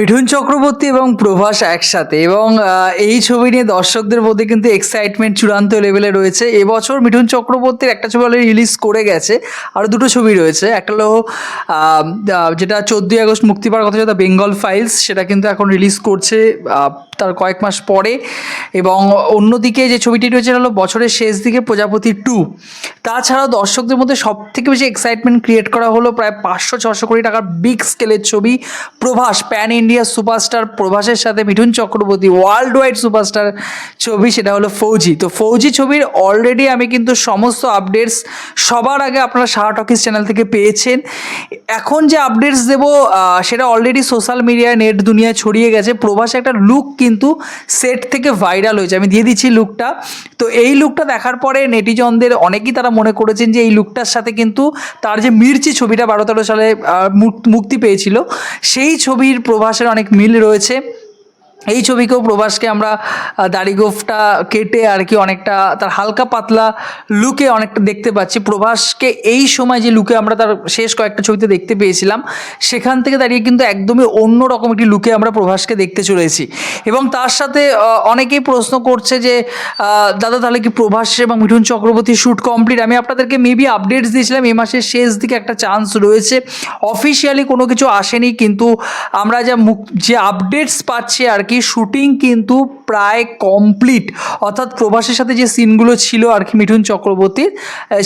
মিঠুন চক্রবর্তী এবং প্রভাস একসাথে এবং এই ছবি নিয়ে দর্শকদের মধ্যে কিন্তু এক্সাইটমেন্ট চূড়ান্ত লেভেলে রয়েছে। এবছর মিঠুন চক্রবর্তীর একটা ছবি অলরেডি রিলিজ করে গেছে আরও দুটো ছবি রয়েছে। একটা হলো যেটা চোদ্দোই আগস্ট মুক্তি পাওয়ার কথা যেটা বেঙ্গল ফাইলস সেটা কিন্তু এখন রিলিজ করছে তার কয়েক মাস পরে। এবং অন্যদিকে যে ছবিটি রয়েছে সেটা হলো বছরের শেষ দিকে প্রজাপতি টু তাছাড়াও দর্শকদের মধ্যে সব থেকে বেশি এক্সাইটমেন্ট ক্রিয়েট করা হলো প্রায় পাঁচশো, ছশো কোটি টাকার বিগ স্কেলের ছবি প্রভাস প্যান ইন্ডিয়া সুপারস্টার প্রভাসের সাথে Mithun Chakraborty world wide superstar ছবি, সেটা হলো ফৌজি। তো ফৌজি ছবির অলরেডি আমি কিন্তু সমস্ত আপডেটস সবার আগে আপনারা শাহ টকিস চ্যানেল থেকে পেয়েছেন। এখন যে আপডেটস দেবো সেটা অলরেডি সোশ্যাল মিডিয়ায় নেট দুনিয়ায় ছড়িয়ে গেছে। প্রভাস একটা লুক কিন্তু সেট থেকে ভাইরাল হয়েছে। আমি দিয়ে দিচ্ছি লুকটা তো এই লুকটা দেখার পরে নেটিজনদের অনেকেই তারা মনে করেছেন যে এই লুকটার সাথে কিন্তু তার যে মির্চি ছবিটা বারো তেরো সালে মুক্তি পেয়েছিল, সেই ছবির প্রভাসের অনেক মিল রয়েছে। এই ছবিকেও প্রভাসকে আমরা দাড়িগোফটা কেটে আর কি অনেকটা তার হালকা পাতলা লুকে অনেকটা দেখতে পাচ্ছি। প্রভাসকে এই সময় যে লুকে আমরা তার শেষ কয়েকটা ছবিতে দেখতে পেয়েছিলাম, সেখান থেকে দাঁড়িয়ে কিন্তু একদমই অন্য রকম একটি লুকে আমরা প্রভাসকে দেখতে চলেছি। এবং তার সাথে অনেকেই প্রশ্ন করছে যে দাদা তাহলে কি প্রভাস এবং মিঠুন চক্রবর্তী শ্যুট কমপ্লিট আমি আপনাদেরকে মেবি আপডেটস দিয়েছিলাম, এই মাসের শেষ দিকে একটা চান্স রয়েছে। অফিসিয়ালি কোনো কিছু আসেনি, কিন্তু আমরা যা মুখ, যে আপডেটস পাচ্ছি আর কি শুটিং কিন্তু প্রায় কমপ্লিট অর্থাৎ প্রভাসের সাথে যে সিনগুলো ছিল আর কি মিঠুন চক্রবর্তীর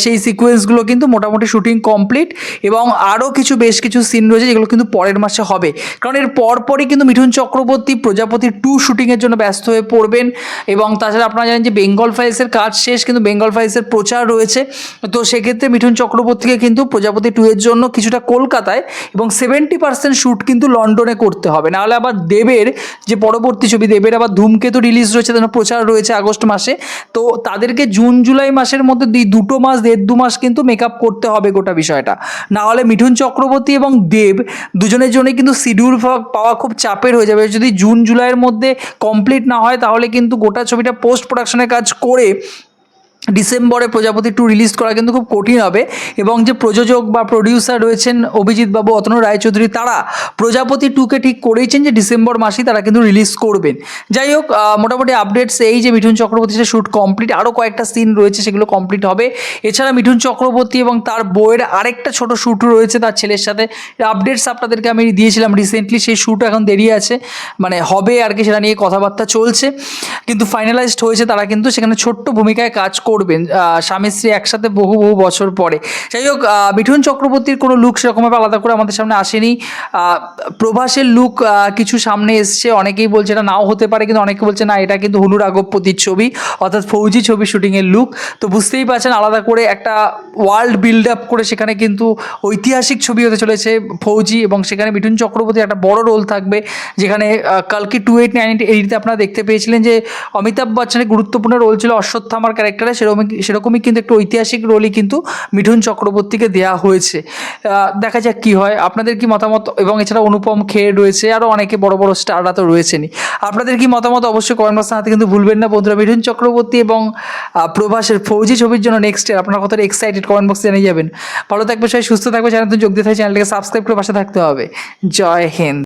সেই সিকোয়েন্সগুলো কিন্তু মোটামুটি শুটিং কমপ্লিট এবং আরও কিছু বেশ কিছু সিন রয়েছে যেগুলো কিন্তু পরের মাসে হবে। কারণ এর পরপরই কিন্তু মিঠুন চক্রবর্তী প্রজাপতি টু শুটিংয়ের জন্য ব্যস্ত হয়ে পড়বেন এবং তাছাড়া আপনারা জানেন যে বেঙ্গল ফাইলসের কাজ শেষ, কিন্তু বেঙ্গল ফাইলসের প্রচার রয়েছে। তো সেক্ষেত্রে মিঠুন চক্রবর্তীকে কিন্তু প্রজাপতি টু এর জন্য কিছুটা কলকাতায় এবং সেভেন্টি পার্সেন্ট শ্যুট কিন্তু লন্ডনে করতে হবে। নাহলে আবার দেবের যে পরবর্তী ছবি দেবের আবার ধূমকেতু রিলিজ রয়েছে তার প্রচার রয়েছে আগস্ট মাসে। তো তাদেরকে জুন, জুলাই মাসের মধ্যে দুটো মাস, দেড় দু মাস কিন্তু মেকআপ করতে হবে গোটা বিষয়টা। না হলে মিঠুন চক্রবর্তী এবং দেব দুজনের জন্যই কিন্তু শিডিউল পাওয়া খুব চাপের হয়ে যাবে। যদি জুন, জুলাইয়ের মধ্যে কমপ্লিট না হয়, তাহলে কিন্তু গোটা ছবিটা পোস্ট প্রোডাকশনের কাজ করে ডিসেম্বরে প্রজাপতি টু রিলিজ করা কিন্তু খুব কঠিন হবে এবং যে প্রযোজক বা প্রডিউসার রয়েছেন অভিজিৎ বাবু, অতনু রায়চৌধুরী, তারা প্রজাপতি টুকে ঠিক করেইছেন যে ডিসেম্বর মাসেই তারা কিন্তু রিলিজ করবেন। যাই হোক মোটামুটি আপডেটস এই যে মিঠুন চক্রবর্তী সে শ্যুট কমপ্লিট আরও কয়েকটা সিন রয়েছে সেগুলো কমপ্লিট হবে। এছাড়া মিঠুন চক্রবর্তী এবং তার বইয়ের আরেকটা ছোট শ্যুট রয়েছে তার ছেলের সাথে। আপডেটস আপনাদেরকে আমি দিয়েছিলাম রিসেন্টলি সেই শ্যুট এখন দেরি আছে মানে হবে আর কি সেটা নিয়ে কথাবার্তা চলছে। কিন্তু ফাইনালাইজড হয়েছে তারা কিন্তু সেখানে ছোট্ট ভূমিকায় কাজ করবেন স্বামী স্ত্রী একসাথে বহু বহু বছর পরে। যাই হোক মিঠুন চক্রবর্তীর কোনো লুক সেরকমভাবে আলাদা করে আমাদের সামনে আসেনি। প্রভাসের লুক কিছু সামনে এসছে। অনেকেই বলছে এটা নাও হতে পারে, কিন্তু অনেকে বলছে না, এটা কিন্তু হুলুর আগপতির ছবি, অর্থাৎ ফৌজি ছবি শুটিংয়ের লুক তো বুঝতেই পারছেন, আলাদা করে একটা ওয়ার্ল্ড বিল্ড আপ করে সেখানে কিন্তু ঐতিহাসিক ছবি হতে চলেছে ফৌজি, এবং সেখানে মিঠুন চক্রবর্তীর একটা বড় রোল থাকবে, যেখানে কালকে টু এইট নাইন এইটে আপনারা দেখতে পেয়েছিলেন যে অমিতাভ বচ্চনের গুরুত্বপূর্ণ রোল ছিল অশ্বত্থামার ক্যারেক্টারে সেরকম সেরকমই কিন্তু একটু ঐতিহাসিক রোলই কিন্তু মিঠুন চক্রবর্তীকে দেওয়া হয়েছে। দেখা যাক কী হয়। আপনাদের কি মতামত? এবং এছাড়া অনুপম খের রয়েছে আরও অনেকে বড় বড় স্টাররা তো রয়েছেনই। আপনাদের কি মতামত? অবশ্যই কমেন্ট বক্সে হাতে কিন্তু ভুলবেন না বন্ধুরা। মিঠুন চক্রবর্তী এবং প্রভাসের ফৌজি ছবির জন্য নেক্সট ইয়ার আপনারা কতটা এক্সাইটেড কমেন্ট বক্সে জানিয়ে যাবেন। ভালো থাকবে সবাই, সুস্থ থাকবে চ্যানেল যোগ দিতে চ্যানেলটাকে সাবস্ক্রাইব করে পাশে থাকতে হবে। জয় হিন্দ।